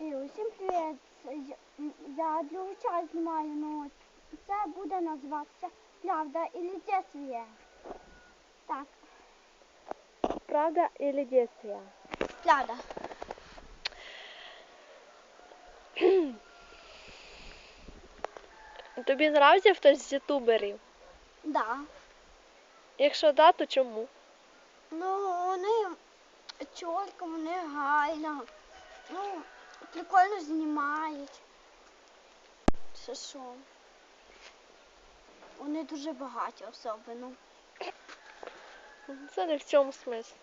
І усім привіт. Я- другу часть знімаю, ну це буде називатися Правда или действие. Так, Правда или действие? правда. Тобі нравиться хтось з ютуберів? Да. Якщо да, то чому? Ну, вони чітко, вони гайно. Ну, прикольно знімають. Це що? Вони дуже багаті особливо. Це не в цьому смисл.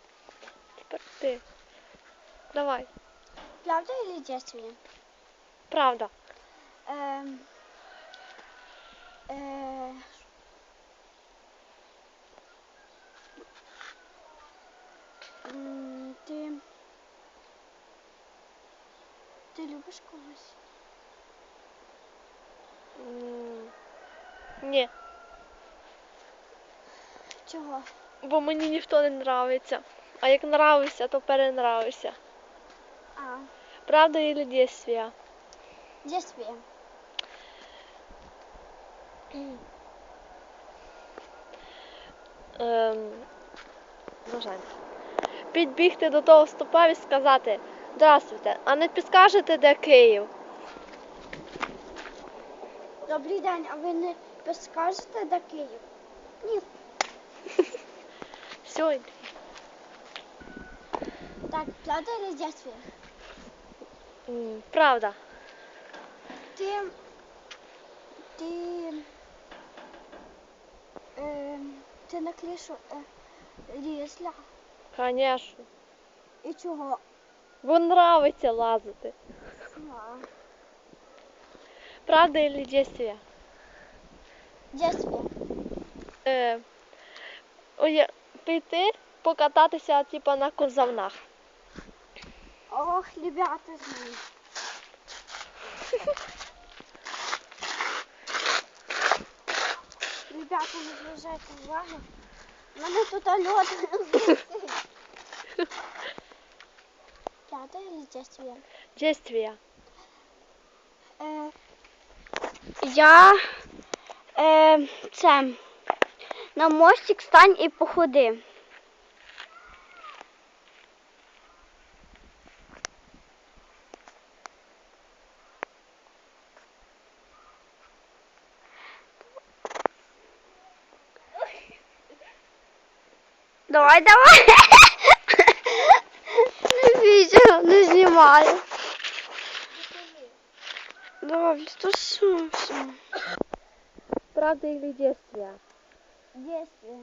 Тепер ти. Давай. Правда или действие? Правда. Ем, е, м, ти, ти любиш когось? Ні. Чого? Бо мені ніхто не нравиться. А як нравишся, то перенравишся. А, Правда или действие? действие. Ем. Підбігти до того стопа і сказати Здравствуйте, а не підскажете, де Київ? Добрий день, а ви не підскажете, де Київ? Ні. Сьогодні. Так, правда или действие? М, Правда. Ти, ти, е, ти на кришу е, лізла. Конечно. І чого? Бо нравиться лазити. Правда или действие? Действие. Е, ой, піти покататися типа на козавнах. Ох, ребята, знаю. Ребята, не зважайте увагу. У мене тут льод висить. Или действие? Действие. Е, я е, це на мостик стань і походи. Давай, давай. Не відео, не знімаю. Добре, то що? що? Правда или действие? Действие.